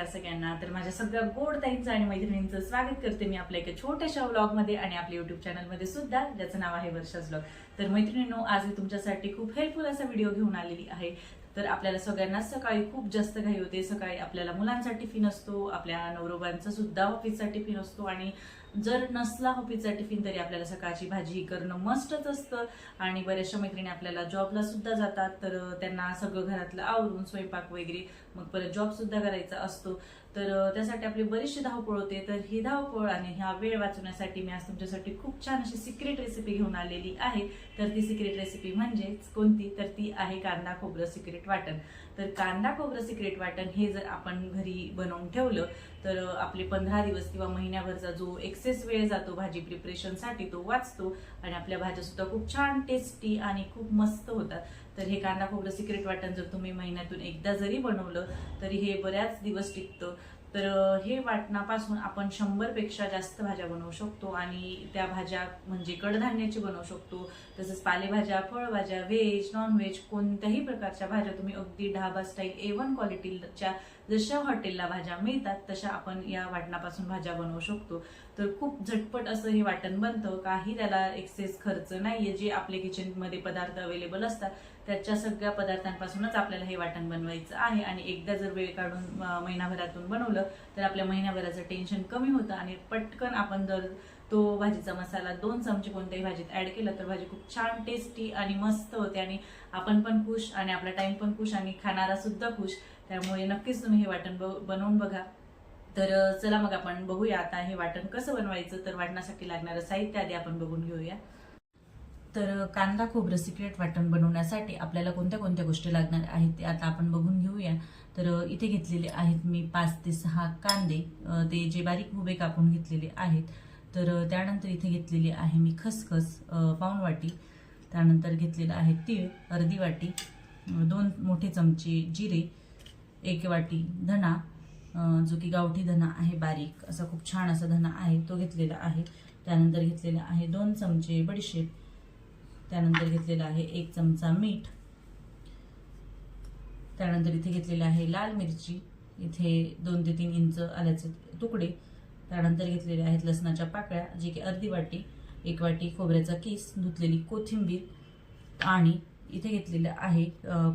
नमस्कार सगळ्यांना. तर माझ्या सगळ्या गोड ताईंचं आणि मैत्रिणींचं स्वागत करते मी आपल्या एका छोट्याशा व्लॉगमध्ये आणि आपल्या युट्यूब चॅनलमध्ये सुद्धा. ज्याचं नाव आहे वर्षाच ब्लॉग तर मैत्रिणींनो आज मी तुमच्यासाठी खूप हेल्पफुल असा व्हिडिओ घेऊन आलेली आहे. तर आपल्याला सगळ्यांनाच सकाळी खूप जास्त घाई होते. सकाळी आपल्याला मुलांचा टिफिन असतो आपल्या नवरोबांचा सुद्धा ऑफिसचा टिफिन असतो आणि जर नसला ऑफिसचा टिफिन तरी आपल्याला सकाळची भाजी करणं मस्टच असतं आणि बऱ्याचशा मैत्रिणी आपल्याला जॉबला सुद्धा जातात. तर त्यांना सगळं घरातलं आवरून स्वयंपाक वगैरे मग परत जॉबसुद्धा करायचा असतो. तर त्यासाठी आपली बरीचशी धावपळ होते. तर ही धावपळ आणि ह्या वेळ वाचवण्यासाठी मी आज तुमच्यासाठी खूप छान अशी सिक्रेट रेसिपी घेऊन आलेली आहे. तर ती सिक्रेट रेसिपी म्हणजेच कोणती? तर ती आहे कांदा खोबरं सिक्रेट वाटण. तर कांदा खोबरं सिक्रेट वाटण हे जर आपण घरी बनवून ठेवलं तर आपले पंधरा दिवस किंवा महिन्याभरचा जो एक्सेस वेळ जातो भाजी प्रिपरेशनसाठी तो वाचतो आणि आपल्या भाज्या सुद्धा खूप छान टेस्टी आणि खूप मस्त होतात. तर हे कांदा खोबरं सिक्रेट वाटण जर तुम्ही महिन्यातून एकदा जरी बनवलं तरी हे बऱ्याच दिवस टिकतं. तर हे वाटणापासून आपण शंभरपेक्षा जास्त भाज्या बनवू शकतो आणि त्या भाज्या म्हणजे कडधान्याची बनवू शकतो. तसंच पालेभाज्या फळभाज्या व्हेज नॉनव्हेज कोणत्याही प्रकारच्या भाज्या तुम्ही अगदी ढाबा स्टाईल ए वन क्वालिटीच्या जशा हॉटेलला भाज्या मिळतात तशा आपण या वाटणापासून भाज्या बनवू शकतो. तर खूप झटपट असं हे वाटण बनतं. काही त्याला एक्सेस खर्च नाहीये. जे आपले किचनमध्ये पदार्थ अवेलेबल असतात त्याच्या सगळ्या पदार्थांपासूनच आपल्याला हे वाटण बनवायचं आहे. आणि एकदा जर वेळ काढून महिनाभरातून बनवलं तर आपल्या महिन्याभराचं टेन्शन कमी होतं. आणि पटकन आपण जर तो भाजीचा मसाला दोन चमचे कोणत्याही भाजीत ॲड केला तर भाजी खूप छान टेस्टी आणि मस्त होते. आणि आपण पण खुश आणि आपला टाईम पण खुश आणि खाणारा सुद्धा खुश. त्यामुळे नक्कीच तुम्ही हे वाटण ब- बनवून बघा. तर चला मग आपण बघूया आता हे वाटण कसं बनवायचं. तर वाटण्यासाठी लागणारं साहित्य आधी आपण बघून घेऊया. तर कांदा खोबरं सिक्रेट वाटण बनवण्यासाठी आपल्याला कोणत्या कोणत्या गोष्टी लागणार आहेत ते आता आपण बघून घेऊया. तर इथे घेतलेले आहेत मी पाच ते सहा कांदे. ते जे बारीक उभे कापून घेतलेले आहेत. तर त्यानंतर इथे घेतलेली आहे मी खसखस अ, पाऊण वाटी त्यानंतर घेतलेलं आहे तीळ अर्धी वाटी दोन मोठे चमचे जिरे एक वाटी धना जो की गावठी धना आहे बारीक असा खूप छान असा धना आहे तो घेतलेला आहे. त्यानंतर घेतलेला आहे दोन चमचे बडीशेप त्यानंतर घेतलेलं आहे एक चमचा मीठ. त्यानंतर इथे घेतलेलं आहे लाल मिरची. इथे दोन ते तीन इंच आल्याचे तुकडे. त्यानंतर घेतलेले आहेत लसणाच्या पाकळ्या जे की अर्धी वाटी एक वाटी खोबऱ्याचा किस धुतलेली कोथिंबीर आणि इथे घेतलेलं आहे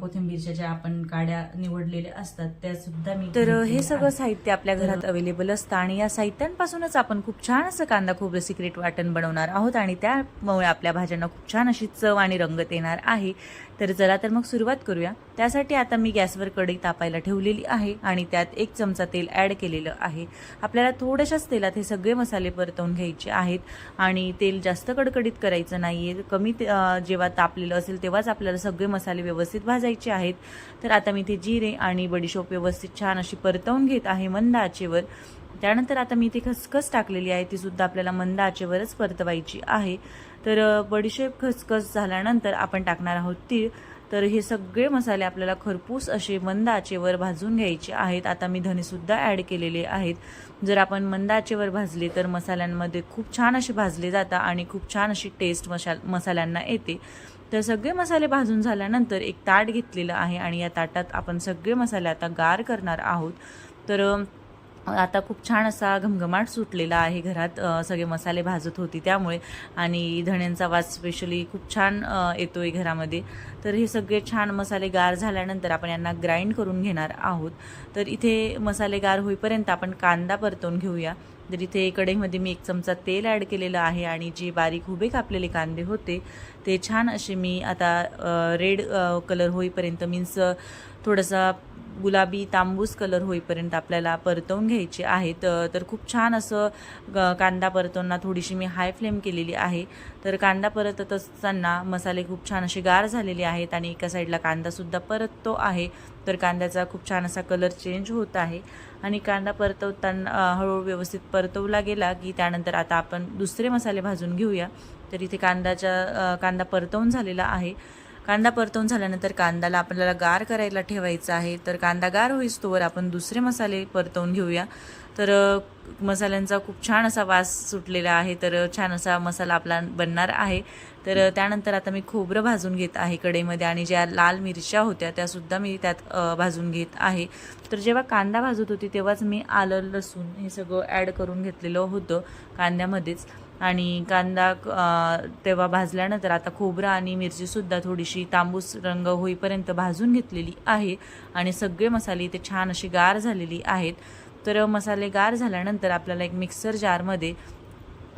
कोथिंबीरच्या ज्या आपण काड्या निवडलेल्या असतात त्या सुद्धा मी तर हे सगळं. साहित्य आपल्या घरात अवेलेबल असतं आणि या साहित्यांपासूनच आपण खूप छान असं कांदा खोबरं सिक्रेट वाटण बनवणार आहोत आणि त्यामुळे आपल्या भाज्यांना खूप छान अशी चव आणि रंगत येणार आहे. तर चला तर मग सुरुवात करूया. त्यासाठी आता मी गॅसवर कढई तापायला ठेवलेली आहे आणि त्यात एक चमचा तेल ॲड केलेलं आहे. आपल्याला थोड्याशाच तेलात हे सगळे मसाले परतवून घ्यायचे आहेत आणि तेल जास्त कडकडीत करायचं नाही आहे कमी जेव्हा तापलेलं असेल तेव्हाच आपल्याला आपल्याला सगळे मसाले व्यवस्थित भाजायचे आहेत. तर आता मी ते जिरे आणि बडीशोप व्यवस्थित छान अशी परतवून घेत आहे मंद आचेवर. त्यानंतर आता मी ती खसखस टाकलेली आहे. ती सुद्धा आपल्याला मंद आचेवरच परतवायची आहे. तर बडीशेप खसखस झाल्यानंतर आपण टाकणार आहोत तीळ. तर हे सगळे मसाले आपल्याला खरपूस असे मंद आचेवर भाजून घ्यायचे आहेत. आता मी धनेसुद्धा ॲड केलेले आहेत. जर आपण मंद आचेवर भाजले तर मसाल्यांमध्ये खूप छान असे भाजले जातात आणि खूप छान अशी टेस्ट मशा मसाल्यांना येते. तर सगळे मसाले भाजून झाल्यानंतर एक ताट घेतलेलं आहे आणि या ताटात आपण सगळे मसाले आता गार करणार आहोत. तर आता खूप छान असा घमघमाट सुटलेला आहे घरात सगळे मसाले भाजत होती त्यामुळे. आणि धण्यांचा वास स्पेशली खूप छान येतो येतोय घरामध्ये. तर हे सगळे छान मसाले गार झाल्यानंतर आपण यांना ग्राइंड करून घेणार आहोत. तर इथे मसाले गार होईपर्यंत आपण कांदा परतवून घेऊया. तर इथे कढईमध्ये मी एक चमचा तेल ॲड केलेलं आहे आणि जे बारीक उभे कापलेले कांदे होते ते छान असे मी आता रेड कलर होईपर्यंत मीन्स थोडासा गुलाबी तांबूस कलर होईपर्यंत आपल्याला परतवून घ्यायचे आहेत. तर खूप छान असं ग- कांदा परतवताना थोडीशी मी हाय फ्लेम केलेली आहे. तर कांदा परतत असताना मसाले खूप छान असे गार झालेले आहेत आणि एका साईडला कांदासुद्धा परततो आहे. तर कांद्याचा खूप छान असा कलर चेंज होत आहे. आणि कांदा परतवताना हळूहळू व्यवस्थित परतवला गेला की त्यानंतर आता आपण दुसरे मसाले भाजून घेऊया. तर इथे कांद्याच्या कांदा परतवून झालेला आहे. कांदा परतवून झाल्यानंतर कांद्याला आपल्याला गार करायला ठेवायचा आहे. तर कांदा गार होईस्तोवर आपण दुसरे मसाले परतवून घेऊया. तर मसाल्यांचा खूप छान असा वास सुटलेला आहे. तर छान असा मसाला आपला बनणार आहे. तर त्यानंतर आता मी खोबरं भाजून घेत आहे कढईमध्ये आणि ज्या लाल मिरच्या होत्या त्यासुद्धा मी त्यात भाजून घेत आहे. तर जेव्हा कांदा भाजत होती तेव्हाच मी आलं लसूण हे सगळं ॲड करून घेतलेलं होतं कांद्यामध्येच. आणि कांदा तेव्हा भाजल्यानंतर आता खोबरा आणि मिरचीसुद्धा थोडीशी तांबूस रंग होईपर्यंत भाजून घेतलेली आहे. आणि सगळे मसाले इथे छान अशी गार झालेली आहेत. तर मसाले गार झाल्यानंतर आपल्याला एक मिक्सर जारमध्ये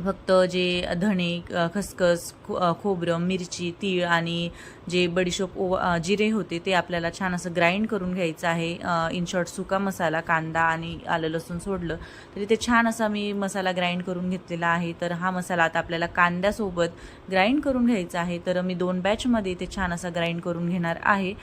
फक्त जे धणे खसखस खो खोबरं मिरची तीळ आणि जे बडीशोप ओ जिरे होते ते आपल्याला छान असं ग्राइंड करून घ्यायचं आहे. इन शॉर्ट सुका मसाला कांदा आणि आलं लसूण सोडलं तरी ते छान असा मी मसाला ग्राइंड करून घेतलेला आहे. तर हा मसाला आता आपल्याला कांद्यासोबत ग्राइंड करून घ्यायचा आहे. तर मी दोन बॅचमध्ये ते छान असा ग्राइंड करून घेणार आहे.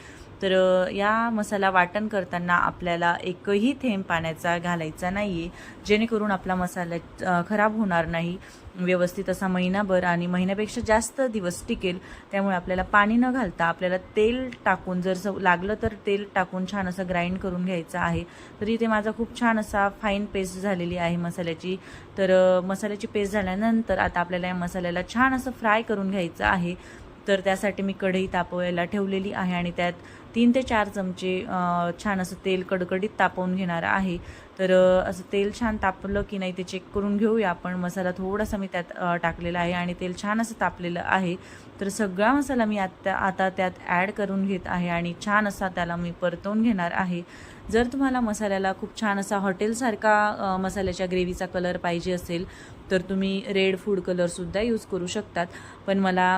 तर या मसाला वाटण करताना आपल्याला एकही थेंब पाण्याचा घालायचा नाही आहे जेणेकरून आपला मसाला खराब होणार नाही. व्यवस्थित असा महिनाभर आणि महिन्यापेक्षा जास्त दिवस टिकेल. त्यामुळे आपल्याला पाणी न घालता आपल्याला तेल टाकून जर स लागलं तर तेल टाकून छान असं ग्राइंड करून घ्यायचं आहे. तर इथे माझा खूप छान असा फाईन पेस्ट झालेली आहे मसाल्याची. तर मसाल्याची पेस्ट झाल्यानंतर आता आपल्याला या मसाल्याला छान असं फ्राय करून घ्यायचं आहे. तर त्यासाठी मी कढई तापवायला ठेवलेली आहे आणि त्यात तीन ते चार चमचे छान असं तेल कडकडीत तापवून घेणार आहे. तर असं तेल छान तापलं की नाही ते चेक करून घेऊया आपण. मसाला थोडासा मी त्यात टाकलेला आहे आणि तेल छान असं तापलेलं आहे. तर सगळा मसाला मी आत्ता आता त्यात ॲड करून घेत आहे आणि छान असा त्याला मी परतवून घेणार आहे. जर तुम्हाला मसाल्याला खूप छान असा हॉटेलसारखा मसाल्याच्या ग्रेव्हीचा कलर पाहिजे असेल तर तुम्ही रेड फूड कलरसुद्धा यूज करू शकतात. पण मला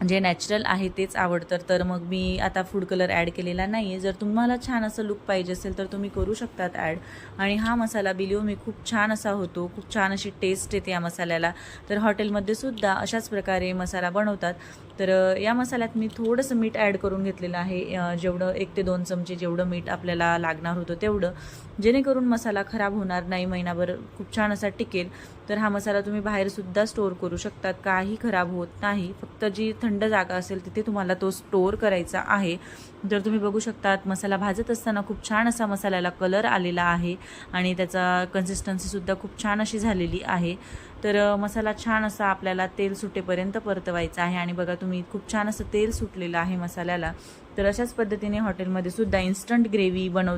म्हणजे जे नॅचरल आहे तेच आवडतं. तर मग मी आता फूड कलर ॲड केलेला नाही आहे जर तुम्हाला छान असं लुक पाहिजे असेल तर तुम्ही करू शकतात ॲड आणि हा मसाला बिलिओ मी खूप छान असा होतो. खूप छान अशी टेस्ट येते या मसाल्याला. तर हॉटेलमध्ये सुद्धा अशाच प्रकारे मसाला बनवतात. तर या मसाल्यात मी थोडंसं मीठ ॲड करून घेतलेलं आहे. जेवढं एक ते दोन चमचे जेवढं मीठ आपल्याला लागणार होतं तेवढं. जेणेकरून मसाला खराब होणार नाही महिनाभर खूप छान असा टिकेल. तर हा मसाला तुम्ही बाहेरसुद्धा स्टोअर करू शकतात. काही खराब होत नाही. फक्त जी थंड थंड जागा असेल तिथे तुम्हाला तो स्टोअर करायचा आहे. जर तुम्ही बघू शकतात मसाला भाजत असताना खूप छान असा मसाल्याला कलर आलेला आहे आणि त्याचा कन्सिस्टन्सीसुद्धा खूप छान अशी झालेली आहे. तर मसाला छान असा आपल्याला तेल सुटेपर्यंत परतवायचा आहे आणि बघा तुम्ही खूप छान असं तेल सुटलेलं आहे मसाल्याला. तर अशाच पद्धतीने हॉटेलमध्ये सुद्धा इन्स्टंट ग्रेव्ही बनव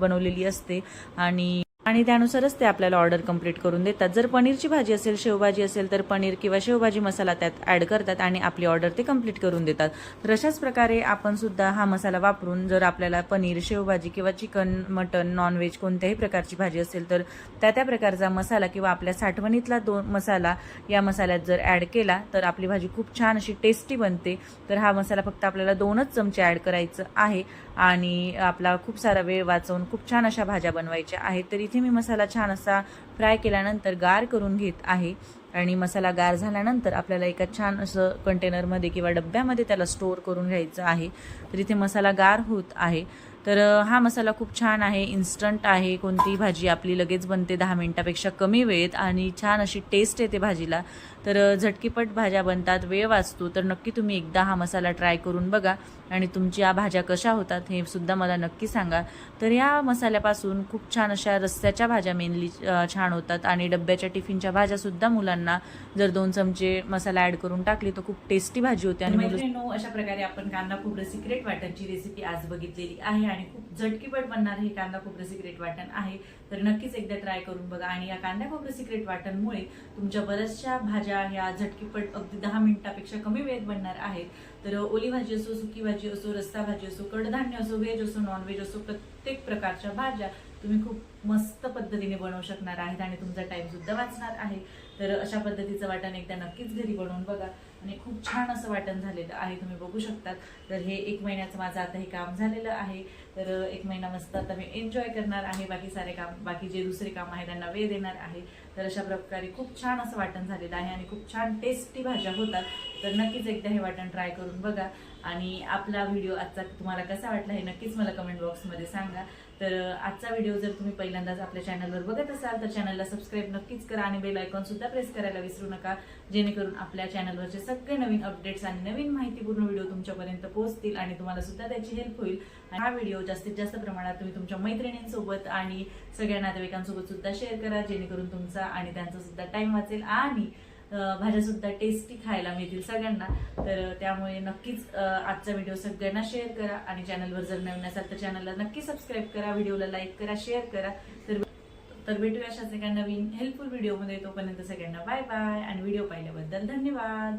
बनवलेली असते आणि आणि त्यानुसारच ते आपल्याला ऑर्डर कंप्लीट करून देतात. जर पनीरची भाजी असेल शेवभाजी असेल तर पनीर किंवा शेवभाजी मसाला त्यात ॲड करतात आणि आपली ऑर्डर ते कंप्लीट करून देतात. तर अशाच प्रकारे आपण सुद्धा हा मसाला वापरून जर आपल्याला पनीर शेवभाजी किंवा चिकन मटन नॉनव्हेज कोणत्याही प्रकारची भाजी असेल तर त्या त्या प्रकारचा मसाला किंवा आपल्या साठवणीतला दोन मसाला या मसाल्यात जर ॲड केला तर आपली भाजी खूप छान अशी टेस्टी बनते. तर हा मसाला फक्त आपल्याला दोनच चमचे ॲड करायचं आहे. आणि आपला खूप सारा वेळ वाचवून खूप छान अशा भाज्या बनवायच्या आहेत. तर इथे मी मसाला छान असा फ्राय केल्यानंतर गार करून घेत आहे. आणि मसाला गार झाल्यानंतर आपल्याला एका छान असं कंटेनरमध्ये किंवा डब्यामध्ये त्याला स्टोअर करून घ्यायचं आहे. तर इथे मसाला गार होत आहे. तर हा मसाला खूप छान आहे. इन्स्टंट आहे. कोणतीही भाजी आपली लगेच बनते दहा मिनटापेक्षा कमी वेळेत आणि छान अशी टेस्ट येते भाजीला. तर झटकीपट भाज्या बनतात वेळ वाचतो तर नक्की तुम्ही एकदा हा मसाला ट्राय करून बघा. आणि तुमच्या भाज्या कशा होतात हे सुद्धा मला नक्की सांगा. तर या मसाल्यापासून खूप छान अशा रस्त्याच्या भाज्या मेनली छान होतात. आणि डब्याच्या टिफिनच्या भाज्यासुद्धा मुलांना जर दोन चमचे मसाला ॲड करून टाकली तर खूप टेस्टी भाजी होते. आणि अशा प्रकारे आपण कांदा खोबरं सिक्रेट वाटणची रेसिपी आज बघितलेली आहे. आणि खूप झटकीपट बनणार हे कांदा खोबरं सिक्रेट वाटण आहे. तर नक्कीच एकदा ट्राय करून बघा. आणि या कांदा खोबरं सिक्रेट वाटणमुळे तुमच्या बऱ्याचशा भाज्या ह्या झटकीपट अगदी दहा मिनिटापेक्षा कमी वेळेत बनणार आहेत. तर ओली भाजी असो सुकी भाजी असो रस्ता भाजी असो कडधान्य असो व्हेज असो नॉनव्हेज असो प्रत्येक प्रकारच्या भाज्या तुम्ही खूप मस्त पद्धतीने बनवू शकणार आहेत आणि तुमचा टाइम सुद्धा वाचणार आहे. तर अशा पद्धतीचं वाटण एकदा नक्कीच घरी बनवून बघा. आणि खूप छान असं वाटण झालेलं आहे तुम्ही बघू शकतात. तर हे एक महिन्याचं माझं आता हे काम झालेलं आहे. तर एक महिना मस्त आता मी एन्जॉय करणार आहे. बाकी सारे काम बाकी जे दुसरे काम आहे त्यांना वेळ देणार आहे. तर अशा प्रकारे खूप छान असं वाटण झालेलं आहे आणि खूप छान टेस्टी भाज्या होतात. तर नक्कीच एकदा हे वाटण ट्राय करून बघा. आणि आपला व्हिडिओ आजचा तुम्हाला कसा वाटला हे नक्कीच मला कमेंट बॉक्समध्ये सांगा. तर आजचा व्हिडिओ जर तुम्ही पहिल्यांदाच आपल्या चॅनलवर बघत असाल तर चॅनलला सबस्क्राईब नक्कीच करा आणि बेल आयकॉन सुद्धा प्रेस करायला विसरू नका. जेणेकरून आपल्या चॅनलवरचे सगळे नवीन अपडेट्स आणि नवीन माहितीपूर्ण व्हिडिओ तुमच्यापर्यंत पोहोचतील आणि तुम्हाला सुद्धा त्याची हेल्प होईल. आणि हा व्हिडिओ जास्तीत जास्त प्रमाणात तुम्ही तुमच्या मैत्रिणींसोबत आणि सगळ्या नातेवाईकांसोबत सुद्धा शेअर करा जेणेकरून तुमचा आणि त्यांचा सुद्धा टाइम वाचेल. आणि भाज्यासुद्धा भाज्या सुद्धा टेस्टी खायला मिळतील सगळ्यांना. तर त्यामुळे नक्कीच आजचा व्हिडिओ सगळ्यांना शेअर करा आणि चॅनलवर जर नवीन असाल तर चॅनलला नक्की सबस्क्राईब करा व्हिडिओला लाईक करा शेअर करा. तर तर भेटूया अशाच एका नवीन हेल्पफुल व्हिडिओमध्ये तोपर्यंत सगळ्यांना बाय बाय आणि व्हिडिओ पाहिल्याबद्दल धन्यवाद.